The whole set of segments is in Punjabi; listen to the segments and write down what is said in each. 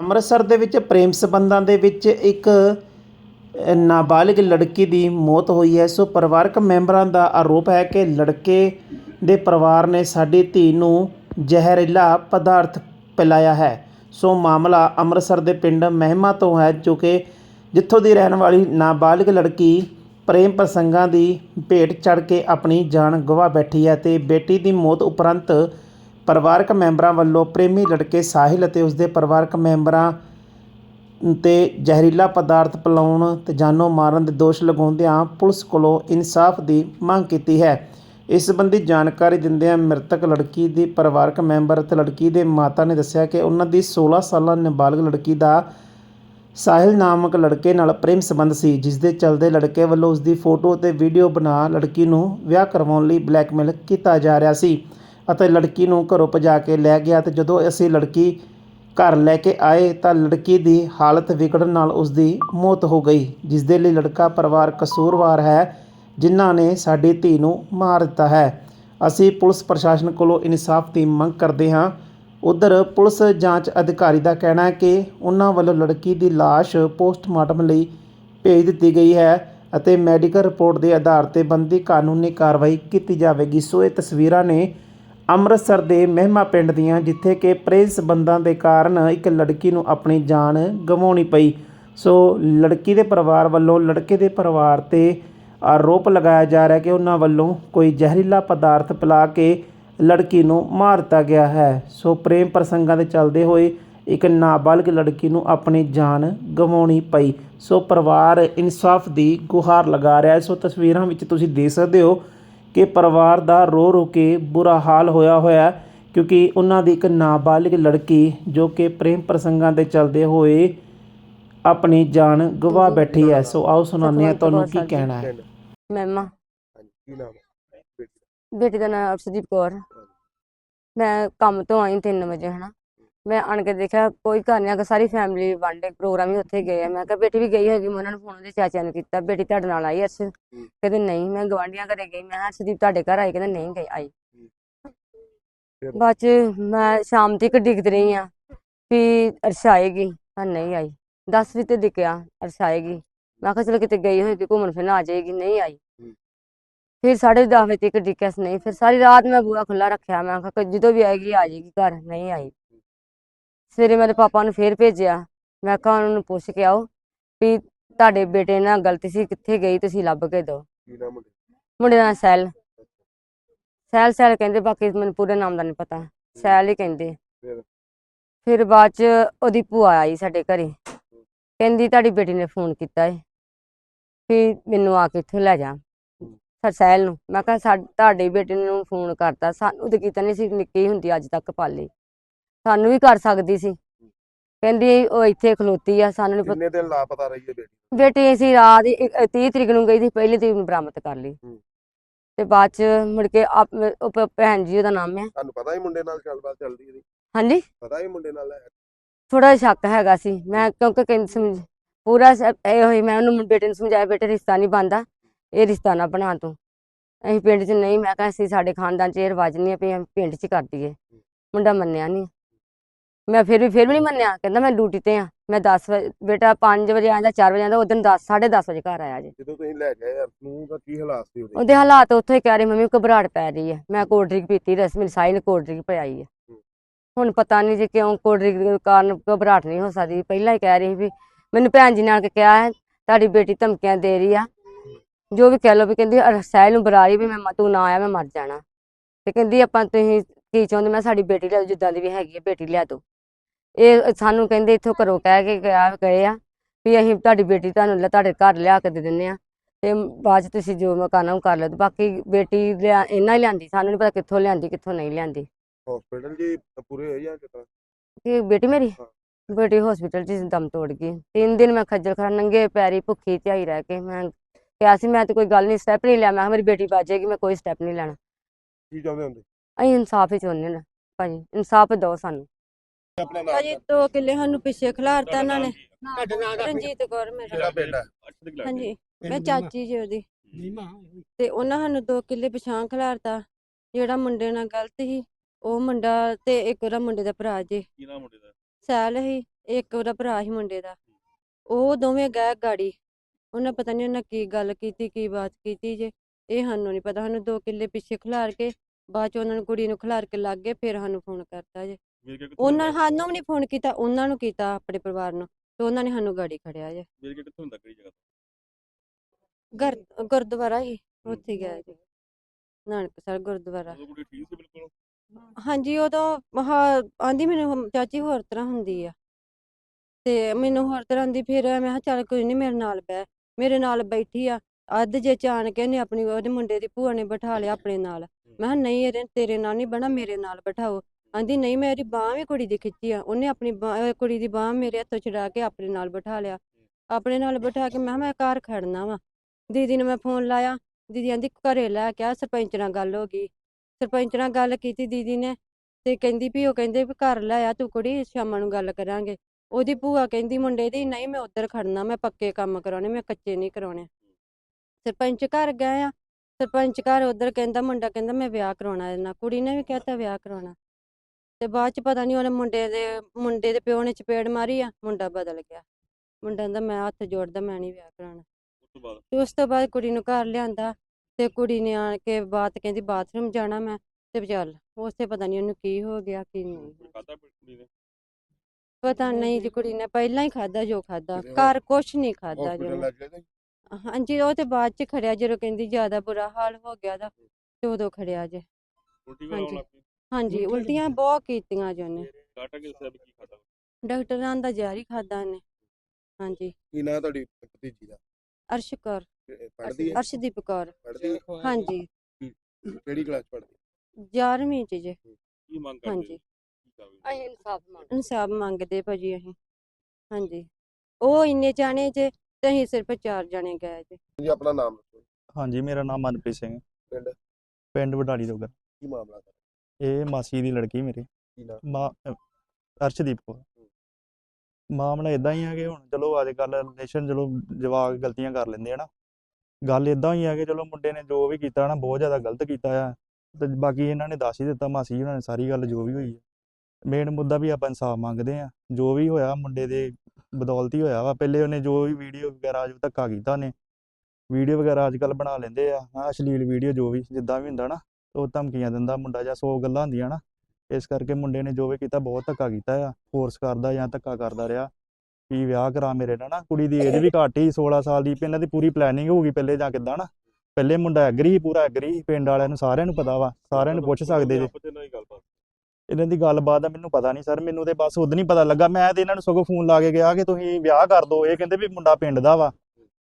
ਅੰਮ੍ਰਿਤਸਰ ਦੇ ਵਿੱਚ ਪ੍ਰੇਮ ਸਬੰਧਾਂ ਦੇ ਵਿੱਚ ਇੱਕ ਨਾਬਾਲਿਗ ਲੜਕੀ ਦੀ ਮੌਤ ਹੋਈ ਹੈ। ਸੋ ਪਰਿਵਾਰਕ ਮੈਂਬਰਾਂ ਦਾ ਆਰੋਪ ਹੈ ਕਿ ਲੜਕੇ ਦੇ ਪਰਿਵਾਰ ਨੇ ਸਾਡੀ ਧੀ ਨੂੰ ਜ਼ਹਿਰੀਲਾ ਪਦਾਰਥ ਪਿਲਾਇਆ ਹੈ। ਸੋ ਮਾਮਲਾ ਅੰਮ੍ਰਿਤਸਰ ਦੇ ਪਿੰਡ ਮਹਿਮਾ ਤੋਂ ਹੈ, ਜੋ ਕਿ ਜਿੱਥੋਂ ਦੀ ਰਹਿਣ ਵਾਲੀ ਨਾਬਾਲਿਗ ਲੜਕੀ ਪ੍ਰੇਮ ਪ੍ਰਸੰਗਾਂ ਦੀ ਭੇਟ ਚੜ ਕੇ ਆਪਣੀ ਜਾਨ ਗਵਾ ਬੈਠੀ ਹੈ ਤੇ ਬੇਟੀ ਦੀ ਮੌਤ ਉਪਰੰਤ ਪਰਿਵਾਰਕ ਮੈਂਬਰਾਂ ਵੱਲੋਂ ਪ੍ਰੇਮੀ ਲੜਕੇ ਸਾਹਿਲ ਅਤੇ ਉਸਦੇ ਪਰਿਵਾਰਕ ਮੈਂਬਰਾਂ ਤੇ ਜ਼ਹਿਰੀਲਾ ਪਦਾਰਥ ਪਿਲਾਉਣ ਤੇ ਜਾਨੋਂ ਮਾਰਨ ਦੇ ਦੋਸ਼ ਲਗਾਉਂਦਿਆਂ ਪੁਲਿਸ ਕੋਲੋਂ ਇਨਸਾਫ ਦੀ ਮੰਗ ਕੀਤੀ ਹੈ। ਇਸ ਸੰਬੰਧੀ ਜਾਣਕਾਰੀ ਦਿੰਦਿਆਂ ਮ੍ਰਿਤਕ ਲੜਕੀ ਦੀ ਪਰਿਵਾਰਕ ਮੈਂਬਰ ਅਤੇ ਲੜਕੀ ਦੇ ਮਾਤਾ ਨੇ ਦੱਸਿਆ ਕਿ ਉਹਨਾਂ ਦੀ 16 ਸਾਲਾ ਨਾਬਾਲਗ ਲੜਕੀ ਦਾ ਸਾਹਿਲ ਨਾਮਕ ਲੜਕੇ ਨਾਲ ਪ੍ਰੇਮ ਸੰਬੰਧ ਸੀ ਜਿਸ ਦੇ ਚਲਦੇ ਲੜਕੇ ਵੱਲੋਂ ਉਸ ਦੀ ਫੋਟੋ ਅਤੇ ਵੀਡੀਓ ਬਣਾ ਲੜਕੀ ਨੂੰ ਵਿਆਹ ਕਰਵਾਉਣ ਲਈ ਬਲੈਕਮੇਲ ਕੀਤਾ ਜਾ ਰਿਹਾ ਸੀ। ਅਤੇ ਲੜਕੀ ਨੂੰ ਘਰੋਂ ਭਜਾ ਕੇ ਲੈ ਗਿਆ ਅਤੇ ਜਦੋਂ ਅਸੀਂ ਲੜਕੀ ਘਰ ਲੈ ਕੇ ਆਏ ਤਾਂ ਲੜਕੀ ਦੀ ਹਾਲਤ ਵਿਗੜਨ ਨਾਲ ਉਸ ਦੀ ਮੌਤ ਹੋ ਗਈ ਜਿਸ ਦੇ ਲਈ ਲੜਕਾ ਪਰਿਵਾਰ ਕਸੂਰਵਾਰ ਹੈ, ਜਿਨ੍ਹਾਂ ਨੇ ਸਾਡੀ ਧੀ ਨੂੰ ਮਾਰ ਦਿੱਤਾ ਹੈ। ਅਸੀਂ ਪੁਲਿਸ ਪ੍ਰਸ਼ਾਸਨ ਕੋਲੋਂ ਇਨਸਾਫ ਦੀ ਮੰਗ ਕਰਦੇ ਹਾਂ। ਉਧਰ ਪੁਲਿਸ ਜਾਂਚ ਅਧਿਕਾਰੀ ਦਾ ਕਹਿਣਾ ਹੈ ਕਿ ਉਹਨਾਂ ਵੱਲੋਂ ਲੜਕੀ ਦੀ ਲਾਸ਼ ਪੋਸਟਮਾਰਟਮ ਲਈ ਭੇਜ ਦਿੱਤੀ ਗਈ ਹੈ ਅਤੇ ਮੈਡੀਕਲ ਰਿਪੋਰਟ ਦੇ ਆਧਾਰ ਤੇ ਬੰਦੀ ਕਾਨੂੰਨੀ ਕਾਰਵਾਈ ਕੀਤੀ ਜਾਵੇਗੀ। ਸੋ ਇਹ ਤਸਵੀਰਾਂ ਨੇ ਅੰਮ੍ਰਿਤਸਰ ਦੇ ਮਹਿਮਾ ਪਿੰਡ ਦੀਆਂ, ਜਿੱਥੇ ਕਿ ਪ੍ਰੇਮ ਸੰਬੰਧਾਂ ਦੇ ਕਾਰਨ ਇੱਕ ਲੜਕੀ ਨੂੰ ਆਪਣੀ ਜਾਨ ਗਵਾਉਣੀ ਪਈ। ਸੋ ਲੜਕੀ ਦੇ ਪਰਿਵਾਰ ਵੱਲੋਂ, ਲੜਕੇ ਦੇ ਪਰਿਵਾਰ ਤੇ ਆਰੋਪ ਲਗਾਇਆ ਜਾ ਰਿਹਾ ਕਿ ਉਹਨਾਂ ਵੱਲੋਂ ਕੋਈ ਜ਼ਹਿਰੀਲਾ ਪਦਾਰਥ ਪਿਲਾ ਕੇ ਲੜਕੀ ਨੂੰ ਮਾਰ ਦਿੱਤਾ ਗਿਆ ਹੈ। ਸੋ ਪ੍ਰੇਮ ਪ੍ਰਸੰਗਾਂ ਦੇ ਚੱਲਦੇ ਹੋਏ ਇੱਕ ਨਾਬਾਲਗ ਲੜਕੀ ਨੂੰ ਆਪਣੀ ਜਾਨ ਗਵਾਉਣੀ ਪਈ। ਸੋ ਪਰਿਵਾਰ ਇਨਸਾਫ ਦੀ ਗੁਹਾਰ ਲਗਾ ਰਿਹਾ ਹੈ। ਸੋ ਤਸਵੀਰਾਂ ਵਿੱਚ ਤੁਸੀਂ ਦੇਖ ਸਕਦੇ ਹੋ ਕਿ ਪਰਿਵਾਰ ਦਾ ਰੋ ਰੋ ਕੇ ਬੁਰਾ ਹਾਲ ਹੋਇਆ ਹੋਇਆ ਕਿਉਂਕਿ ਉਹਨਾਂ ਦੀ ਇੱਕ ਨਾਬਾਲਿਗ ਲੜਕੀ ਜੋ ਕਿ ਪ੍ਰੇਮ ਪ੍ਰਸੰਗਾਂ ਦੇ ਚੱਲਦੇ ਹੋਏ ਆਪਣੀ ਜਾਨ ਗਵਾ ਬੈਠੀ ਹੈ। ਸੋ ਆਓ ਸੁਣਾਉਂਦੇ ਹਾਂ ਤੁਹਾਨੂੰ ਕੀ ਕਹਿਣਾ ਹੈ। ਮੈਮਾ ਹਾਂਜੀ ਕੀ ਨਾਮ ਹੈ? ਬੇਟੀ ਦਾ? ਬੇਟੀ ਦਾ ਨਾਮ ਅਰਸ਼ਦੀਪ ਕੌਰ। ਮੈਂ ਕੰਮ ਤੋਂ ਆਈ 3 ਵਜੇ ਹਨਾ? ਮੈਂ ਆਣ ਕੇ ਦੇਖਿਆ ਕੋਈ ਘਰ ਨਹੀਂ ਆ ਸਾਰੀ ਫੈਮਿਲੀ ਵਨਡੇ ਪ੍ਰੋਗਰਾਮ ਹੀ ਉੱਥੇ ਗਏ ਆ। ਮੈਂ ਕਿਹਾ ਬੇਟੀ ਵੀ ਗਈ ਹੈਗੀ ਮੈਂ ਉਹਨਾਂ ਨੂੰ ਫੋਨ ਉਹਦੇ ਚਾਚਾ ਨੂੰ ਕੀਤਾ ਬੇਟੀ ਤੁਹਾਡੇ ਨਾਲ ਆਈ ਅਰਸ਼ ਕਹਿੰਦੇ ਨਹੀਂ ਮੈਂ ਗਵਾਂਢੀਆਂ ਘਰੇ ਗਈ ਮੈਂ ਅਰਸ਼ਦੀਪ ਤੁਹਾਡੇ ਘਰ ਆਈ ਕਹਿੰਦੇ ਨਹੀਂ ਗਈ ਆਈ? ਬਾਅਦ ਚ ਮੈਂ ਸ਼ਾਮ ਤੱਕ ਡਿੱਗਦੀ ਰਹੀ ਆ ਵੀ ਅਰਸ਼ ਆਏਗੀ। ਪਰ ਨਹੀਂ ਆਈ। 10 ਵਜੇ ਤੇ ਦਿਖਿਆ ਅਰਸ਼ ਆਏਗੀ। ਮੈਂ ਕਿਹਾ ਚਲੋ ਕਿਤੇ ਗਈ ਹੋਏਗੀ ਘੁੰਮਣ ਫਿਰਨ ਆ ਜਾਏਗੀ ਨਹੀਂ ਆਈ। ਫਿਰ ਸਾਢੇ ਦਸ ਵਜੇ ਤੱਕ ਡਿੱਕਿਆ ਸੀ ਨਹੀਂ ਫਿਰ ਸਾਰੀ ਰਾਤ ਮੈਂ ਬੂਹਾ ਖੁੱਲਾ ਰੱਖਿਆ ਮੈਂ ਕਿਹਾ ਕਿ ਜਦੋਂ ਵੀ ਆਏਗੀ ਆ ਜਾਏਗੀ ਘਰ ਨਹੀਂ ਆਈ। ਸਵੇਰੇ ਮੇਰੇ ਪਾਪਾ ਨੂੰ ਫੇਰ ਭੇਜਿਆ। ਮੈਂ ਕਿਹਾ ਉਹਨਾਂ ਨੂੰ ਪੁੱਛ ਕੇ ਆਓ ਵੀ ਤੁਹਾਡੇ ਬੇਟੇ ਨਾਲ ਗਲਤੀ ਸੀ ਕਿੱਥੇ ਗਈ ਤੁਸੀਂ ਲੱਭ ਕੇ ਦਿਓ। ਕੀ ਨਾਮ ਮੁੰਡੇ ਮੁੰਡੇ ਦਾ ਸੈਲ। ਸੈਲ ਸੈਲ ਕਹਿੰਦੇ ਬਾਕੀ ਮੈਨੂੰ ਪੂਰੇ ਨਾਮ ਦਾ ਨਹੀਂ ਪਤਾ। ਸੈਲ ਹੀ ਕਹਿੰਦੇ। ਫਿਰ? ਫਿਰ ਬਾਅਦ ਚ ਉਹਦੀ ਭੂਆ ਆਈ ਸਾਡੇ ਘਰੇ। ਕਹਿੰਦੀ ਤੁਹਾਡੀ ਬੇਟੀ ਨੇ ਫੋਨ ਕੀਤਾ ਏ। ਵੀ ਮੈਨੂੰ ਆ ਕੇ ਇੱਥੋਂ ਲੈ ਜਾ। ਸਰ ਸੈਲ ਨੂੰ। ਮੈਂ ਕਿਹਾ ਸਾ- ਤੁਹਾਡੇ ਬੇਟੇ ਨੂੰ ਫੋਨ ਕਰਤਾ। ਸਾਨੂੰ ਤੇ ਕੀਤਾ ਨਹੀਂ ਸੀ ਨਿੱਕੀ ਹੁੰਦੀ ਅੱਜ ਤੱਕ ਪਾਲੀ। ਸਾਨੂੰ ਵੀ ਕਰ ਸਕਦੀ ਸੀ। ਕਹਿੰਦੀ ਉਹ ਇੱਥੇ ਖਲੋਤੀ ਆ ਸਾਨੂੰ ਨਹੀਂ ਕਿੰਨੇ ਦਿਨ ਲਾਪਤਾ ਰਹੀ ਹੈ ਬੇਟੀ ਬੇਟੀ ਅਸੀਂ ਰਾਤ ਦੀ ਇੱਕ- 30 ਤਰੀਕ ਨੂੰ ਗਈ ਸੀ ਪਹਿਲੀ ਤਰੀਕ ਨੂੰ ਬਰਾਮਦ ਕਰ ਲਈ। ਹੂੰ। ਤੇ ਬਾਅਦ ਚ ਮੁੜ ਕੇ ਆਪ ਉਹ ਭ- ਭੈਣ ਜੀ ਉਹਦਾ ਨਾਮ ਹੈ ਤੁਹਾਨੂੰ ਪਤਾ ਹੀ ਮੁੰਡੇ ਨਾਲ ਗੱਲਬਾਤ ਚੱਲਦੀ ਇਹਦੀ? ਹਾਂਜੀ? ਪਤਾ ਹੀ ਮੁੰਡੇ ਨਾਲ ਹੈ? ਥੋੜਾ ਸ਼ੱਕ ਹੈਗਾ ਸੀ। ਮੈਂ ਕਿਉਂਕਿ ਕਹਿੰਦੀ ਸਮਝ ਪੂਰਾ ਸ- ਇਹ ਹੋਈ ਮੈਂ ਉਹਨੂੰ ਬੇਟੇ ਨੂੰ ਸਮਝਾਇਆ ਬੇਟੇ ਰਿਸ਼ਤਾ ਨਹੀਂ ਬਣਦਾ ਇਹ ਰਿਸ਼ਤਾ ਨਾ ਬਣਾ ਤੂੰ। ਅਸੀਂ ਪਿੰਡ 'ਚ ਨਹੀਂ ਮੈਂ ਕਿਹਾ ਅਸੀਂ ਸਾਡੇ ਖਾਨਦਾਨ 'ਚ ਇਹ ਰਿਵਾਜ ਨਹੀਂ ਹੈ ਵੀ ਅਸੀਂ ਪਿੰਡ 'ਚ ਹੀ ਕਰ ਦਈਏ। ਮੁੰਡਾ ਮੰਨਿਆ ਨਹੀਂ ਮੈਂ ਫਿਰ ਵੀ ਫਿਰ ਵੀ ਨਹੀਂ ਮੰਨਿਆ। ਕਹਿੰਦਾ ਮੈਂ ਡਿਊਟੀ ਤੇ ਆ। ਮੈਂ 10 ਵਜੇ ਬੇਟਾ 5 ਵਜੇ ਆਂਦਾ 4 ਵਜੇ ਆਂਦਾ ਉਦੋਂ 10 10:30 ਵਜੇ ਘਰ ਆਇਆ ਜੇ। ਜਦੋਂ ਤੁਸੀਂ ਲੈ ਗਏ ਯਾਰ ਨੂੰ ਦਾ ਕੀ ਹਾਲਾਤ ਸੀ ਉਹਦੇ? ਉਹਦੇ ਹਾਲਾਤ ਉੱਥੇ ਹੀ ਕਹਿ ਰਹੇ ਮੰਮੀ ਘਬਰਾਹਟ ਪੈ ਰਹੀ ਹੈ। ਮੈਂ ਕੋਲਡ ਡਰਿੰਕ ਪੀਤੀ ਰਸ ਮੇਰੀ ਸਾਈ ਨੇ ਕੋਲਡ ਡਰਿੰਕ ਪਿਆਈ ਹੈ। ਹੁਣ ਪਤਾ ਨਹੀਂ ਜੇ ਕਿਉਂ ਕੋਲਡ ਡਰਿੰਕ ਦੇ ਕਾਰਨ ਘਬਰਾਹਟ ਨਹੀਂ ਹੋ ਸਕਦੀ। ਪਹਿਲਾਂ ਹੀ ਕਹਿ ਰਹੀ ਸੀ ਵੀ ਮੈਨੂੰ ਭੈਣ ਜੀ ਨਾਲ ਕਿਹਾ ਹੈ ਤੁਹਾਡੀ ਬੇਟੀ ਧਮਕੀਆਂ ਦੇ ਰਹੀ ਆ। ਜੋ ਵੀ ਕਹਿ ਲਓ ਵੀ ਕਹਿੰਦੀ ਸਹਿਲ ਨੂੰ ਬੁਲਾ ਰਹੀ ਵੀ ਮੈਂ ਤੂੰ ਨਾ ਆਇਆ ਮੈਂ ਮਰ ਜਾਣਾ। ਤੇ ਕਹਿੰਦੀ ਆਪਾਂ ਤੁਸੀਂ ਕੀ ਚਾਹੁੰਦੇ? ਮੈਂ ਸਾਡੀ ਬੇਟੀ ਦਿਓ, ਜਿੱਦਾਂ ਦੀ ਵੀ ਹੈਗੀ ਹੈ ਬੇਟੀ ਲਿਆ ਦਿਓ ਇਹ ਸਾਨੂੰ ਕਹਿੰਦੇ ਇੱਥੋਂ ਘਰੋਂ ਕਹਿ ਕੇ ਗਿਆ ਗਏ ਆ ਵੀ ਅਸੀਂ ਤੁਹਾਡੀ ਬੇਟੀ ਤੁਹਾਨੂੰ ਲਿਆ- ਤੁਹਾਡੇ ਘਰ ਲਿਆ ਕੇ ਦੇ ਦਿੰਦੇ ਆ ਤੇ ਬਾਅਦ ਚ ਤੁਸੀਂ ਜੋ ਮਕਾਨਾ ਉਹ ਕਰ ਲਓ ਤੇ ਬਾਕੀ ਬੇਟੀ ਲਿਆ ਇਹਨਾਂ ਹੀ ਲਿਆਂਦੀ ਸਾਨੂੰ ਨਹੀਂ ਪਤਾ ਕਿੱਥੋਂ ਲਿਆਂਦੀ ਕਿੱਥੋਂ ਨਹੀਂ ਲਿਆਂਦੀ। ਹਸਪੀਟਲ ਜੀ ਪੂਰੇ ਹੋਏ ਜਾਂ ਕਿਤਾ ਕਿ ਬੇਟੀ ਮੇਰੀ? ਹਾਂ। ਬੇਟੀ ਹਸਪੀਟਲ 'ਚ ਦਮ ਤੋੜ ਗਈ। ਤਿੰਨ ਦਿਨ ਮੈਂ ਖੱਜਲ ਖਾ ਨੰਗੇ ਪੈਰੀ ਭੁੱਖੀ ਝਾਈ ਰਹਿ ਕੇ ਮੈਂ ਕਿਹਾ ਸੀ ਮੈਂ ਤੇ ਕੋਈ ਗੱਲ ਨਹੀਂ ਸਟੈਪ ਨਹੀਂ ਲਿਆ ਮੈਂ ਕਿਹਾ ਮੇਰੀ ਬੇਟੀ ਬਚ ਜਾਏਗੀ ਮੈਂ ਕੋਈ ਸਟੈਪ ਨਹੀਂ ਲੈਣਾ। ਕੀ ਚਾਹੁੰਦੇ ਹੁੰਦੇ? ਅਸੀਂ ਇਨਸਾਫ ਹੀ ਚਾਹੁੰਦੇ ਨੇ ਭਾਜੀ ਇਨਸਾਫ ਦਿਓ ਸਾਨੂੰ। ਆਪਣਾ ਭਾਜੀ ਦੋ ਕਿੱਲੇ ਸਾਨੂੰ ਪਿੱਛੇ ਖਿਲਾਰਤਾ ਇਹਨਾਂ ਨੇ। ਰਣਜੀਤ ਕੌਰ ਮੇਰਾ। ਹਾਂਜੀ ਮੈਂ ਚਾਚੀ ਜੀ ਉਹਦੀ। ਤੇ ਉਹਨਾਂ ਸਾਨੂੰ ਦੋ ਕਿੱਲੇ ਪਿਛਾਂ ਖਿਲਾਰਤਾ ਜਿਹੜਾ ਮੁੰਡੇ ਨਾਲ ਗਲਤ ਸੀ। ਉਹ ਮੁੰਡਾ ਤੇ ਇੱਕ ਉਹਦਾ ਮੁੰਡੇ ਦਾ ਭਰਾ ਜੀ। ਕੀ ਨਾਮ ਮੁੰਡੇ ਦਾ? ਸੈਲ ਸੀ ਇੱਕ ਉਹਦਾ ਭਰਾ ਸੀ ਮੁੰਡੇ ਦਾ। ਉਹ ਦੋਵੇਂ ਗਏ ਗਾੜੀ। ਉਹਨਾਂ ਪਤਾ ਨਹੀਂ ਉਹਨਾਂ ਕੀ ਗੱਲ ਕੀਤੀ ਕੀ ਬਾਤ ਕੀਤੀ ਜੇ। ਇਹ ਸਾਨੂੰ ਨਹੀਂ ਪਤਾ ਸਾਨੂੰ ਦੋ ਕਿੱਲੇ ਪਿੱਛੇ ਖਿਲਾਰ ਕੇ ਬਾਅਦ ਚ ਉਹਨਾਂ ਨੂੰ ਕੁੜੀ ਨੂੰ ਖਿਲਾਰ ਕੇ ਲੱਗ ਗਏ ਫਿਰ ਸਾਨੂੰ ਫੋਨ ਕਰਤਾ ਜੇ। ਮਿਲ ਕੇ ਕਿੱਥੋਂ ਉਹਨਾਂ? ਸਾਨੂੰ ਵੀ ਨਹੀਂ ਫੋਨ ਕੀਤਾ ਉਹਨਾਂ ਨੂੰ ਕੀਤਾ ਆਪਣੇ ਪਰਿਵਾਰ ਨੂੰ ਤੇ ਉਹਨਾਂ ਨੇ ਸਾਨੂੰ ਗਾੜੀ ਖੜਿਆ ਜੇ। ਮਿਲ ਕੇ ਕਿੱਥੋਂ ਹੁੰਦਾ ਕਿਹੜੀ ਜਗ੍ਹਾ ਤੋਂ? ਗੁਰ ਗੁਰਦੁਆਰਾ ਹੀ ਉੱਥੇ ਗਿਆ ਜੀ। ਨਾਨਕਸਰ ਗੁਰਦੁਆਰਾ। ਉਦੋਂ ਕੁੜੀ ਠੀਕ ਸੀ ਬਿਲਕੁਲ? ਹਾਂਜੀ ਉਦੋਂ ਹਾਂ ਆਂਦੀ ਮੈਨੂੰ ਹਮ- ਚਾਚੀ ਹੋਰ ਤਰ੍ਹਾਂ ਹੁੰਦੀ ਆ। ਤੇ ਮੈਨੂੰ ਹੋਰ ਤਰ੍ਹਾਂ ਦੀ ਫਿਰ ਮੈਂ ਕਿਹਾ ਚੱਲ ਕੋਈ ਨਹੀਂ ਮੇਰੇ ਨਾਲ ਬਹਿ ਮੇਰੇ ਨਾਲ ਬੈਠੀ ਆ ਅੱਧ ਜੇ ਚਾਣ ਕੇ ਨੇ ਆਪਣੀ ਉਹਦੇ ਮੁੰਡੇ ਦੀ ਭੂਆ ਨੇ ਬਿਠਾ ਲਿਆ ਆਪਣੇ ਨਾਲ। ਮੈਂ ਕਿਹਾ ਨਹੀਂ ਇਹਦੇ ਤੇਰੇ ਨਾਲ ਨਹੀਂ ਬਣਾ ਮੇਰੇ ਨਾਲ ਬਿਠਾਓ। ਆਂਦੀ, ਨਹੀਂ ਮੇਰੀ ਬਾਹ ਵੀ ਕੁੜੀ ਦੀ ਖਿੱਚੀ ਆ। ਉਹਨੇ ਆਪਣੀ ਬਾਂਹ- ਕੁੜੀ ਦੀ ਬਾਹ ਮੇਰੇ ਹੱਥੋਂ ਛੁਡਾ ਕੇ ਆਪਣੇ ਨਾਲ ਬਿਠਾ ਲਿਆ। ਆਪਣੇ ਨਾਲ ਬਿਠਾ ਕੇ ਮੈਂ ਕਿਹਾ, ਮੈਂ ਘਰ ਖੜਨਾ ਵਾ। ਦੀਦੀ ਨੂੰ ਮੈਂ ਫੋਨ ਲਾਇਆ। ਦੀਦੀ ਆਂਦੀ, ਘਰੇ ਲੈ ਕੇ ਆ, ਸਰਪੰਚ ਨਾਲ ਗੱਲ ਹੋ ਗਈ। ਸਰਪੰਚ ਨਾਲ ਗੱਲ ਕੀਤੀ ਦੀਦੀ ਨੇ ਤੇ ਕਹਿੰਦੀ ਵੀ, ਉਹ ਕਹਿੰਦੇ ਵੀ, ਘਰ ਲੈ ਆ ਤੂੰ ਕੁੜੀ, ਸ਼ਾਮਾਂ ਨੂੰ ਗੱਲ ਕਰਾਂਗੇ। ਉਹਦੀ ਭੂਆ ਕਹਿੰਦੀ ਮੁੰਡੇ ਦੀ, ਨਹੀਂ, ਮੈਂ ਉੱਧਰ ਖੜਨਾ, ਮੈਂ ਪੱਕੇ ਕੰਮ ਕਰਾਉਣੇ, ਮੈਂ ਕੱਚੇ ਨਹੀਂ ਕਰਾਉਣੇ। ਸਰਪੰਚ ਘਰ ਗਏ ਆ। ਸਰਪੰਚ ਘਰ ਉੱਧਰ ਕਹਿੰਦਾ, ਮੁੰਡਾ ਕਹਿੰਦਾ, ਮੈਂ ਵਿਆਹ ਕਰਾਉਣਾ ਇਹਦੇ ਨਾਲ। ਕੁੜੀ ਨੇ ਵੀ ਕਹਿਤਾ, ਵਿਆਹ ਕਰਾਉਣਾ ਤੇ ਬਾਅਦ ਚ ਪਤਾ ਨਹੀਂ ਉਹਨੇ ਮੁੰਡੇ ਦੇ ਮੁੰਡੇ ਦੇ ਪਿਓ ਨੇ ਚਪੇੜ ਮਾਰੀ ਆ ਮੁੰਡਾ ਬਦਲ ਗਿਆ। ਮੁੰਡਾ ਕਹਿੰਦਾ ਮੈਂ ਹੱਥ ਜੋੜਦਾ ਮੈਂ ਨਹੀਂ ਵਿਆਹ ਕਰਾਉਣਾ। ਉਸ ਤੋਂ ਬਾਅਦ? ਤੇ ਉਸ ਤੋਂ ਬਾਅਦ ਕੁੜੀ ਨੂੰ ਘਰ ਲਿਆਂਦਾ ਤੇ ਕੁੜੀ ਨੇ ਆਣ ਕੇ ਬਾਤ ਕਹਿੰਦੀ ਬਾਥਰੂਮ ਜਾਣਾ ਮੈਂ ਤੇ ਚੱਲ। ਉਸੇ ਪਤਾ ਨਹੀਂ ਉਹਨੂੰ ਕੀ ਹੋ ਗਿਆ ਕੀ ਨਹੀਂ ਕੋਈ ਖਾਦਾ ਕੁੜੀ ਨੇ? ਪਤਾ ਨਹੀਂ ਜੀ ਕੁੜੀ ਨੇ ਪਹਿਲਾਂ ਹੀ ਖਾਦਾ ਜੋ ਖਾਦਾ ਘਰ ਕੁਛ ਨਹੀਂ ਖਾਦਾ ਜੀ ਹਾਂਜੀ ਉਹ ਤੇ ਬਾਅਦ ਚ ਖੜਿਆ ਜਦੋਂ ਕਹਿੰਦੀ ਜ਼ਿਆਦਾ ਬੁਰਾ ਹਾਲ ਹੋ ਗਿਆ ਦਾ ਤੇ ਉਦੋਂ ਖੜਿਆ ਜੇ। ਹਾਂਜੀ। ਹਾਂਜੀ ਉਲਟੀਆਂ ਬਹੁਤ ਕੀਤੀਆਂ ਜੀ ਉਹਨੇ। ਡਾਕਟਰ ਕੀ ਦੱਸਿਆ ਵੀ ਕੀ ਖਾਦਾ ਡਾਕਟਰਾਂ ਦਾ ਜਾਰੀ ਖਾਦਾ ਉਹਨੇ ਹਾਂਜੀ। ਕੀ ਨਾਂ ਤੁਹਾਡੀ ਭਤੀਜੀ ਦਾ? ਅਰਸ਼ ਕੌਰ। ਇਹ ਪੜ੍ਹਦੀ ਹੈ? ਅਰਸ਼ਦੀਪ ਕੌਰ। ਪੜ੍ਹਦੀ ਹੈ? ਹਾਂਜੀ। ਕਿਹੜੀ ਕਲਾਸ ਪੜ੍ਹਦੀ? 11ਵੀਂ ਚ ਜੇ। ਕੀ ਮੰਗ ਕਰਦੇ ਹਾਂਜੀ। ਹੋ? ਕਾਰਵਾਈ? ਅਸੀਂ ਇਨਸਾਫ ਮੰਗ ਇਨਸਾਫ ਮੰਗਦੇ ਭਾਜੀ ਅਸੀਂ। ਹਾਂਜੀ। ਉਹ ਇੰਨੇ ਜਾਣੇ ਜੇ ਤੇ ਅਸੀਂ ਸਿਰਫ ਚਾਰ ਜਾਣੇ ਗਏ ਜੇ। ਜੀ ਆਪਣਾ ਨਾਮ ਦੱਸੋ। ਹਾਂਜੀ ਮੇਰਾ ਨਾਮ ਮਨਪ੍ਰੀਤ ਸਿੰਘ ਪਿੰਡ? ਪਿੰਡ ਵਡਾਲੀ ਦੋਗਰ ਕੀ ਮਾਮਲਾ ਹੈ ਇਹ ਮਾਸੀ ਦੀ ਲੜਕੀ ਮੇਰੇ। ਕੀ ਮਾਂ ਅਰਸ਼ਦੀਪ ਕੌਰ। ਮਾਮਲਾ ਇਦਾਂ ਹੀ ਆ ਕਿ ਹੁਣ ਚਲੋ ਅੱਜ ਕੱਲ ਰਿਲੇਸ਼ਨ ਚਲੋ ਜਵਾਕ ਗਲਤੀਆਂ ਕਰ ਲੈਂਦੇ ਆ ਨਾ। ਗੱਲ ਇਦਾਂ ਹੀ ਆ ਕਿ ਚਲੋ ਮੁੰਡੇ ਨੇ ਜੋ ਵੀ ਕੀਤਾ ਨਾ ਬਹੁਤ ਜ਼ਿਆਦਾ ਗਲਤ ਕੀਤਾ ਆ। ਤੇ ਬਾਕੀ ਇਹਨਾਂ ਨੇ ਦੱਸ ਹੀ ਦਿੱਤਾ ਮਾਸੀ ਉਹਨਾਂ ਨੇ ਸਾਰੀ ਗੱਲ ਜੋ ਵੀ ਹੋਈ ਹੈ ਮੇਨ ਮੁੱਦਾ ਵੀ ਆਪਾਂ ਇਨਸਾਫ ਮੰਗਦੇ ਆ। ਜੋ ਵੀ ਹੋਇਆ ਮੁੰਡੇ ਦੇ ਬਦੌਲਤ ਹੋਇਆ ਵਾ। ਪਹਿਲੇ ਉਹਨੇ ਜੋ ਵੀ ਵੀਡੀਓ ਵਗੈਰਾ ਜੋ ਧੱਕਾ ਕੀਤਾ ਉਹਨੇ। ਵੀਡੀਓ ਵਗੈਰਾ ਅੱਜ ਕੱਲ ਬਣਾ ਲੈਂਦੇ ਆ। ਆਹ ਅਸ਼ਲੀਲ ਵੀਡੀਓ ਜੋ ਵੀ ਜਿੱਦਾਂ ਵੀ ਹੁੰਦਾ ਨਾ। ਉਹ ਧਮਕੀਆਂ ਦਿੰਦਾ ਮੁੰਡਾ ਜਾਂ ਸੌ ਗੱਲਾਂ ਹੁੰਦੀਆਂ ਨਾ, ਇਸ ਕਰਕੇ ਮੁੰਡੇ ਨੇ ਜੋ ਵੀ ਕੀਤਾ ਬਹੁਤ ਧੱਕਾ ਕੀਤਾ ਆ ਫੋਰਸ ਕਰਦਾ ਜਾਂ ਧੱਕਾ ਕਰਦਾ ਰਿਹਾ, ਵੀ ਵਿਆਹ ਕਰਾ ਮੇਰੇ ਨਾਲ ਨਾ, ਕੁੜੀ ਦੀ ਏਜ ਵੀ ਘੱਟ ਹੀ 16 ਸਾਲ ਦੀ, ਵੀ ਇਹਨਾਂ ਦੀ ਪੂਰੀ ਪਲੈਨਿੰਗ ਹੋ ਗਈ ਪਹਿਲੇ ਜਾਂ ਕਿੱਦਾਂ ਨਾ, ਪਹਿਲੇ ਮੁੰਡਾ ਐਗਰੀ ਪੂਰਾ ਐਗਰੀ ਪਿੰਡ ਵਾਲਿਆਂ ਨੂੰ ਸਾਰਿਆਂ ਨੂੰ ਪਤਾ ਵਾ, ਸਾਰਿਆਂ ਨੂੰ ਪੁੱਛ ਸਕਦੇ ਜੇ। ਇਹਨਾਂ ਦੀ ਗੱਲਬਾਤ ਇਹਨਾਂ ਮੈਨੂੰ ਪਤਾ ਨਹੀਂ ਸਰ ਮੈਨੂੰ ਤੇ ਬਸ ਉਦੋਂ ਨਹੀਂ ਪਤਾ ਲੱਗਾ, ਮੈਂ ਤੇ ਇਹਨਾਂ ਨੂੰ ਸਗੋਂ ਫੋਨ ਲਾ ਕੇ ਗਿਆ ਕਿ ਤੁਸੀਂ ਵਿਆਹ ਕਰ ਦਿਓ ਇਹ ਕਹਿੰਦੇ ਵੀ ਮੁੰਡਾ ਪਿੰਡ ਦਾ ਵਾ,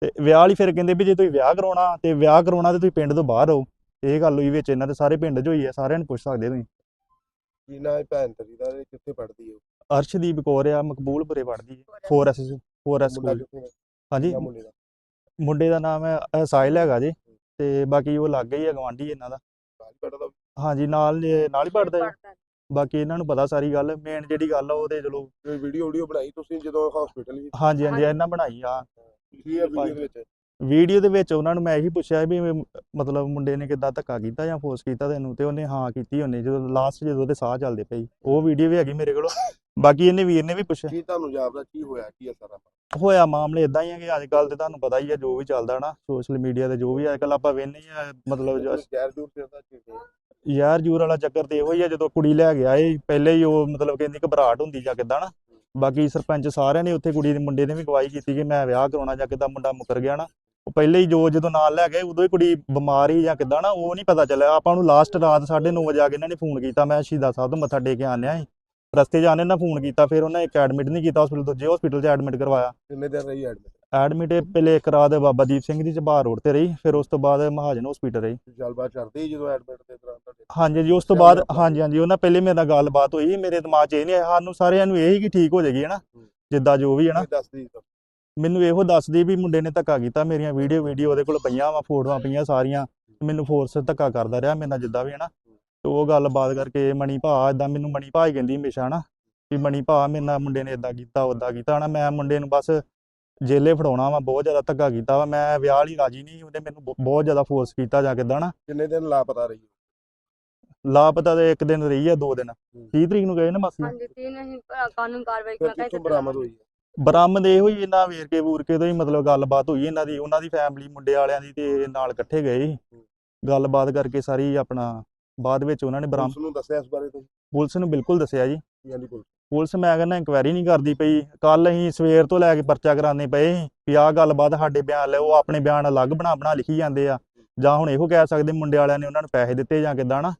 ਤੇ ਵਿਆਹ ਲਈ ਫਿਰ ਕਹਿੰਦੇ ਵੀ ਜੇ ਤੁਸੀਂ ਵਿਆਹ ਕਰਾਉਣਾ, ਤੇ ਵਿਆਹ ਕਰਾਉਣਾ ਤੇ ਤੁਸੀਂ ਪਿੰਡ ਤੋਂ ਬਾਹਰ ਰਹੋ। ਇਹ ਗੱਲ ਹੋਈ ਵਿੱਚ ਇਹਨਾਂ ਦੇ ਸਾਰੇ ਪਿੰਡ 'ਚ ਹੋਈ ਹੈ ਸਾਰਿਆਂ ਨੂੰ ਪੁੱਛ ਸਕਦੇ ਤੁਸੀਂ। ਕੀ ਨਾਂ ਹੈ ਭੈਣ ਤੇਰੀ ਦਾ ਤੇ ਕਿੱਥੇ ਪੜ੍ਹਦੀ ਹੈ ਅਰਸ਼ਦੀਪ ਕੌਰ ਆ ਮਕਬੂਲਪੁਰੇ ਪੜ੍ਹਦੀ ਹੈ 4S 4S ਮੁੰਡਾ ਸਕੂਲ। ਕਿੱਥੇ ਹੈ ਹਾਂਜੀ। ਮੁੰਡੇ ਦਾ? ਮੁੰਡੇ ਦਾ ਨਾਮ ਹੈ ਸਾਹਿਲ ਹੈਗਾ ਜੀ ਤੇ ਬਾਕੀ ਉਹ ਲੱਗ ਗਈ ਹੈ ਗਵਾਂਢੀ ਇਹਨਾਂ ਦਾ। ਹਾਂਜੀ ਨਾਲ ਨਾਲ ਹੀ ਪੜਦਾ ਬਾਕੀ ਇਹਨਾਂ ਨੂੰ ਪਤਾ ਸਾਰੀ ਗੱਲ ਮੇਨ ਜਿਹੜੀ ਗੱਲ ਆ ਉਹ ਤੇ ਚਲੋ ਵੀਡੀਓ ਵੀਡੀਓ ਬਣਾਈ ਤੁਸੀਂ ਜਦੋਂ ਹਸਪੀਟਲ ਵਿੱਚ? ਹਾਂਜੀ ਹਾਂਜੀ ਇਹਨਾਂ ਬਣਾਈ ਆ। ਕੀ ਹੈ ਵੀਡੀਓ ਦੇ ਵਿੱਚ? ਵੀਡੀਓ ਦੇ ਵਿੱਚ ਉਹਨਾਂ ਨੂੰ ਮੈਂ ਇਹੀ ਪੁੱਛਿਆ ਵੀ ਮਤਲਬ ਮੁੰਡੇ ਨੇ ਕਿੱਦਾਂ ਧੱਕਾ ਕੀਤਾ ਜਾਂ ਫੋਰਸ ਕੀਤਾ ਤੈਨੂੰ ਤੇ ਉਹਨੇ ਹਾਂ ਕੀਤੀ ਉਹਨੇ ਜਦੋਂ ਲਾਸਟ ਜਦੋਂ ਉਹਦੇ ਸਾਹ ਚੱਲਦੇ ਪਏ ਉਹ ਵੀਡੀਓ ਵੀ ਹੈਗੀ ਮੇਰੇ ਕੋਲ। ਬਾਕੀ ਇਹਨੇ ਵੀਰ ਨੇ ਵੀ ਪੁੱਛਿਆ। ਕੀ ਤੁਹਾਨੂੰ ਜਾਪਦਾ ਕੀ ਹੋਇਆ ਕੀ ਸਾਰਾ ਹੋਇਆ ਮਾਮਲੇ ਇਦਾਂ ਹੀ ਆ ਕਿ ਅੱਜ ਕੱਲ ਤੇ ਤੁਹਾਨੂੰ ਪਤਾ ਹੀ ਆ ਜੋ ਵੀ ਚੱਲਦਾ ਨਾ ਸੋਸ਼ਲ ਮੀਡੀਆ ਤੇ ਜੋ ਵੀ ਅੱਜ ਕੱਲ ਆਪਾਂ ਵੇਖਦੇ ਆ ਮਤਲਬ ਜ਼ਹਿਰ ਜੂਰ ਤੇ ਉਹਦਾ ਕੀ ਯਾਰ ਜੂਰ ਵਾਲਾ ਚੱਕਰ ਤੇ ਇਹੋ ਹੀ ਆ ਜਦੋਂ ਕੁੜੀ ਲੈ ਗਿਆ ਇਹ ਪਹਿਲੇ ਹੀ ਉਹ ਮਤਲਬ ਕਹਿੰਦੀ ਘਬਰਾਹਟ ਹੁੰਦੀ ਜਾਂ ਕਿੱਦਾਂ ਨਾ। ਬਾਕੀ ਸਰਪੰਚ ਸਾਰਿਆਂ ਨੇ ਉੱਥੇ ਕੁੜੀ ਦੇ ਮੁੰਡੇ ਨੇ ਵੀ ਗਵਾਹੀ ਕੀਤੀ ਕਿ ਮੈਂ ਵਿਆਹ ਕਰਾਉਣਾ ਜਾਂ ਕਿੱਦਾਂ ਮੁੰਡਾ ਮੁਕਰ ਗਿਆ ਨਾ। ਉਹ ਪਹਿਲੇ ਹੀ ਜੋ ਜਦੋਂ ਨਾਲ ਲੈ ਗਏ ਉਦੋਂ ਹੀ ਕੁੜੀ ਬਿਮਾਰ ਹੀ ਜਾਂ ਕਿੱਦਾਂ ਨਾ ਉਹ ਨਹੀਂ ਪਤਾ ਚੱਲਿਆ। ਆਪਾਂ ਨੂੰ ਲਾਸਟ ਰਾਤ 9:30 ਵਜੇ ਆ ਕੇ ਇਹਨਾਂ ਨੇ ਫੋਨ ਕੀਤਾ। ਮੈਂ ਸ਼ਹੀਦਾਂ ਸਾਹਿਬ ਤੋਂ ਮੱਥਾ ਟੇਕ ਕੇ ਆਨਿਆ ਸੀ। ਰਸਤੇ 'ਚ ਆਨੇ ਨਾ ਫੋਨ ਕੀਤਾ। ਫਿਰ ਉਹਨਾਂ ਇੱਕ ਐਡਮਿਟ ਨਹੀਂ ਕੀਤਾ ਹਸਪੀਟਲ ਦੂਜੇ ਹਸਪੀਟਲ 'ਚ ਐਡਮਿਟ ਕਰਵਾਇਆ। ਕਿੰਨੇ ਦਿਨ ਰਹੀ ਐਡਮਿਟ ਐਡਮਿਟ ਪਹਿਲੇ ਇੱਕ ਰਾਤ ਬਾਬਾ ਦੀਪ ਸਿੰਘ ਦੀ ਚਬਾਰ ਰੋਡ ਤੇ ਰਹੀ। ਫਿਰ ਉਸ ਤੋਂ ਬਾਅਦ ਮਹਾਜਨ ਹਸਪੀਟਲ ਰਹੀ। ਗੱਲਬਾਤ ਚੱਲਦੀ ਜਦੋਂ ਐਡਮਿਟ ਦੇ ਦੌਰਾਨ ਹਾਂਜੀ ਜੀ ਉਸ ਤੋਂ ਬਾਅਦ ਹਾਂਜੀ ਹਾਂਜੀ ਉਹਨਾਂ ਪਹਿਲੇ ਮੇਰੇ ਨਾਲ ਗੱਲਬਾਤ ਹੋਈ। ਮੇਰੇ ਦਿਮਾਗ 'ਚ ਇਹ ਨਹੀਂ ਆਇਆ। ਸਾਨੂੰ ਸਾਰਿਆਂ ਨੂੰ ਇਹ ਹੀ ਕਿ ਠੀਕ ਹੋ ਜਾਏਗੀ ਹੈ। ਨਾ ਜਿੱਦਾਂ ਜੋ ਵੀ ਹੈ ਨਾ ਕੀ ਦੱਸਦੀ ਤਾਂ। ਮੈਨੂੰ ਇਹੋ ਦੱਸਦੀ ਵੀ ਮੁੰਡੇ ਨੇ ਧੱਕਾ ਕੀਤਾ ਮੇਰੀਆਂ ਵੀਡੀਓ ਵੀਡੀਓ ਉਹਦੇ ਕੋਲ ਪਈਆਂ ਵਾ ਫੋਟੋਆਂ ਪਈਆਂ ਸਾਰੀਆਂ। ਮੈਨੂੰ ਫੋਰਸ ਧੱਕਾ ਕਰਦਾ ਰਿਹਾ ਮੇਰੇ ਨਾਲ ਜਿੱਦਾਂ ਵੀ ਹੈ ਨਾ। ਤੇ ਉਹ ਗੱਲਬਾਤ ਕਰਕੇ ਮਣੀ ਭਾ ਇਦਾਂ ਮੈਨੂੰ ਮਣੀ ਭਾ ਹੀ ਕਹਿੰਦੀ ਹਮੇਸ਼ਾ ਨਾ ਵੀ ਮਣੀ ਭਾ ਮੇਰੇ ਨਾਲ ਮੁੰਡੇ ਨੇ ਇਦਾਂ ਕੀਤਾ ਉਦਾਂ ਕੀਤਾ ਨਾ ਮੈਂ ਮੁੰਡੇ ਨੂੰ ਬਸ ਜੇਲੇ ਫੜਾਉਣਾ ਵਾ ਬਹੁਤ ਜ਼ਿਆਦਾ ਧੱਕਾ ਕੀਤਾ ਵਾ। ਮੈਂ ਵਿਆਹ ਲਈ ਰਾਜੀ ਨਹੀਂ ਉਹਨੇ ਮੈਨੂੰ ਬਹੁ- ਬਹੁਤ ਜ਼ਿਆਦਾ ਫੋਰਸ ਕੀਤਾ ਜਾਂ ਕਿੱਦਾਂ ਨਾ ਕਿੰਨੇ ਦਿਨ ਲਾਪਤਾ ਰਹੀ? ਲਾਪਤਾ ਤੇ ਇੱਕ ਦਿਨ ਰਹੀ ਆ ਦੋ ਦਿਨ। 30 ਤਰੀਕ ਨੂੰ ਗਏ ਨਾ ਮਾਸੀ? ਹਾਂਜੀ ਤਿੰਨ ਅਸੀਂ ਅ, ਕਾਨੂੰਨ ਕਾਰਵਾਈ ਇੱਥੇ ਬਰਾਮਦ ਹੋਈ ਹੈ ਬਰਾਮਦ ਇਹ ਹੋਈ ਇਹਨਾਂ ਵੇਰਕੇ ਵੂਰਕੇ ਤੋਂ ਹੀ ਮਤਲਬ ਗੱਲਬਾਤ ਹੋਈ ਇਹਨਾਂ ਦੀ ਉਹਨਾਂ ਦੀ ਫੈਮਿਲੀ ਮੁੰਡੇ ਵਾਲਿਆਂ ਦੀ ਤੇ ਨਾਲ ਇਕੱਠੇ ਗਏ ਸੀ। ਗੱਲਬਾਤ ਕਰਕੇ ਸਾਰੀ ਆਪਣਾ ਬਾਅਦ ਵਿੱਚ ਉਹਨਾਂ ਨੇ ਬਰਾਮਦ ਪੁਲਿਸ ਨੂੰ ਦੱਸਿਆ ਇਸ ਬਾਰੇ ਤੁਸੀਂ? ਪੁਲਿਸ ਨੂੰ ਬਿਲਕੁਲ ਦੱਸਿਆ ਜੀ। ਪੁਲਿਸ? ਮੈਂ ਕਹਿੰਦਾ ਇਨਕੁਆਇਰੀ ਨਹੀਂ ਕਰਦੀ ਪਈ। ਕੱਲ ਅਸੀਂ ਸਵੇਰ ਤੋਂ ਲੈ ਕੇ ਪਰਚਾ ਕਰਾਉਂਦੇ ਪਏ ਸੀ ਵੀ ਆਹ ਗੱਲਬਾਤ ਸਾਡੇ ਬਿਆਨ ਲੈ ਉਹ ਆਪਣੇ ਬਿਆਨ ਅਲੱਗ ਬਣਾ ਬਣਾ ਲਿਖੀ ਜਾਂਦੇ ਆ। ਜਾਂ ਹੁਣ ਇਹੋ ਕਹਿ ਸਕਦੇ ਮੁੰਡੇ ਵਾਲਿਆਂ ਨੇ ਉਹਨਾਂ ਨੂੰ ਪੈਸੇ ਦਿੱਤੇ ਜਾਂ ਕਿੱਦਾਂ ਨਾ।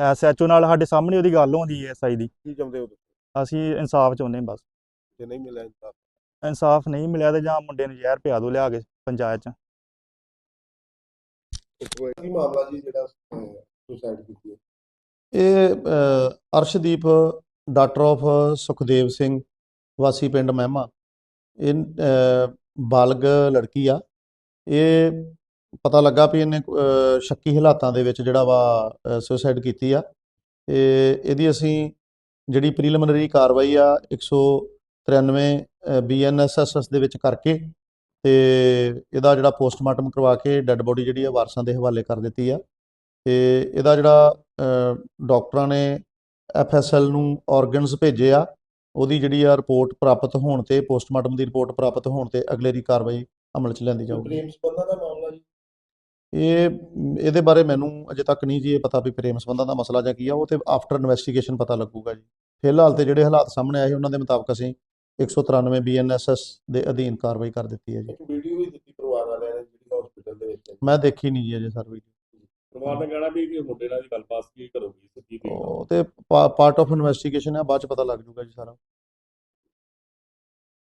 ਐਸਐਚਓ ਨਾਲ ਸਾਡੇ ਸਾਹਮਣੇ ਉਹਦੀ ਗੱਲ ਹੁੰਦੀ ਹੈ ਐਸਆਈ ਦੀ। ਕੀ ਚਾਹੁੰਦੇ ਹੋ ਤੁਸੀਂ? ਅਸੀਂ ਇਨਸਾਫ ਚਾਹੁੰਦੇ ਹਾਂ ਬਸ। ਜੇ ਨਹੀਂ ਮਿਲਿਆ ਇਨਸਾਫ? ਇਨਸਾਫ ਨਹੀਂ ਮਿਲਿਆ ਤੇ ਜਾਂ ਮੁੰਡੇ ਨੂੰ ਜ਼ਹਿਰ ਪਿਆ ਦੋ ਲਿਆ ਕੇ ਪੰਚਾਇਤ ਚ। ਕੀ ਮਾਮਲਾ ਜੀ ਜਿਹੜਾ ਸੁਸਾਈਡ ਕੀਤੀ ਹੈ? ਇਹ ਅ, ਅਰਸ਼ਦੀਪ ਡਾਕਟਰ ਆਫ ਸੁਖਦੇਵ ਸਿੰਘ ਵਾਸੀ ਪਿੰਡ ਮਹਿਮਾ। ਇਹ ਅ, ਬਾਲਗ ਲੜਕੀ ਆ। ਇਹ ਪਤਾ ਲੱਗਾ ਵੀ ਇਹਨੇ ਅ, ਸ਼ੱਕੀ ਹਾਲਾਤਾਂ ਦੇ ਵਿੱਚ ਜਿਹੜਾ ਵਾ ਸੁਸਾਈਡ ਕੀਤੀ ਆ। ਤੇ ਇਹਦੀ ਅਸੀਂ ਜਿਹੜੀ ਪ੍ਰੀਲਿਮਿਨਰੀ ਕਾਰਵਾਈ ਆ 193 ਬੀਐਨਐਸਐਸ ਦੇ ਵਿੱਚ ਕਰਕੇ ਤੇ ਇਹਦਾ ਜਿਹੜਾ ਪੋਸਟਮਾਰਟਮ ਕਰਵਾ ਕੇ ਡੈੱਡ ਬੋਡੀ ਜਿਹੜੀ ਆ ਵਾਰਸਾਂ ਦੇ ਹਵਾਲੇ ਕਰ ਦਿੱਤੀ ਆ। ਤੇ ਇਹਦਾ ਜਿਹੜਾ ਡਾਕਟਰਾਂ ਨੇ ਐਫਐਸਐਲ ਨੂੰ ਆਰਗਨਸ ਭੇਜੇ ਆ ਉਹਦੀ ਜਿਹੜੀ ਆ ਰਿਪੋਰਟ ਪ੍ਰਾਪਤ ਹੋਣ ਤੇ ਪੋਸਟਮਾਰਟਮ ਦੀ ਰਿਪੋਰਟ ਪ੍ਰਾਪਤ ਹੋਣ ਤੇ ਅਗਲੇਰੀ ਕਾਰਵਾਈ ਅਮਲ 'ਚ ਲਿਆਂਦੀ ਜਾਊਗੀ। ਪ੍ਰੇਮ ਸੰਬੰਧਾਂ ਦਾ ਮਾਮਲਾ ਜੀ? ਇਹ ਇਹਦੇ ਬਾਰੇ ਮੈਨੂੰ ਅਜੇ ਤੱਕ ਨਹੀਂ ਜੀ ਇਹ ਪਤਾ ਵੀ ਪ੍ਰੇਮ ਸੰਬੰਧਾਂ ਦਾ ਮਸਲਾ ਜਾਂ ਕੀ ਆ ਉਹ ਤੇ ਆਫਟਰ ਇਨਵੈਸਟੀਗੇਸ਼ਨ ਪਤਾ ਲੱਗੂਗਾ ਜੀ। ਫਿਲਹਾਲ ਤੇ ਜਿਹੜੇ ਹਾਲਾਤ ਸਾਹਮਣੇ ਆਏ ਉਹਨਾਂ ਦੇ ਮੁਤਾਬਕ ਅਸੀਂ 193 ਬੀਐਨਐਸਐਸ ਦੇ ਅਧੀਨ ਕਾਰਵਾਈ ਕਰ ਦਿੱਤੀ ਹੈ ਜੀ। ਇੱਕ ਵੀਡੀਓ ਵੀ ਦਿੱਤੀ ਪਰਿਵਾਰ ਵਾਲਿਆਂ ਨੇ ਜਿਹੜੀ ਹਸਪੀਟਲ ਦੇ ਵਿੱਚ। ਹੈ। ਮੈਂ ਦੇਖੀ ਨਹੀਂ ਜੀ ਅਜੇ ਸਰ ਵੀਡੀਓ। ਪਰਿਵਾਰ ਨੇ ਕਹਿਣਾ ਵੀ ਕਿ ਮੁੰਡੇ ਨਾਲ ਦੀ ਗੱਲਬਾਤ ਕੀ ਕਰੋਗੀ ਸੱਚੀ ਦੀ ਉਹ ਤੇ ਪਾਰਟ ਆਫ ਇਨਵੈਸਟੀਗੇਸ਼ਨ ਹੈ ਬਾਅਦ ਚ ਪਤਾ ਲੱਗ ਜੂਗਾ ਜੀ ਸਾਰਾ।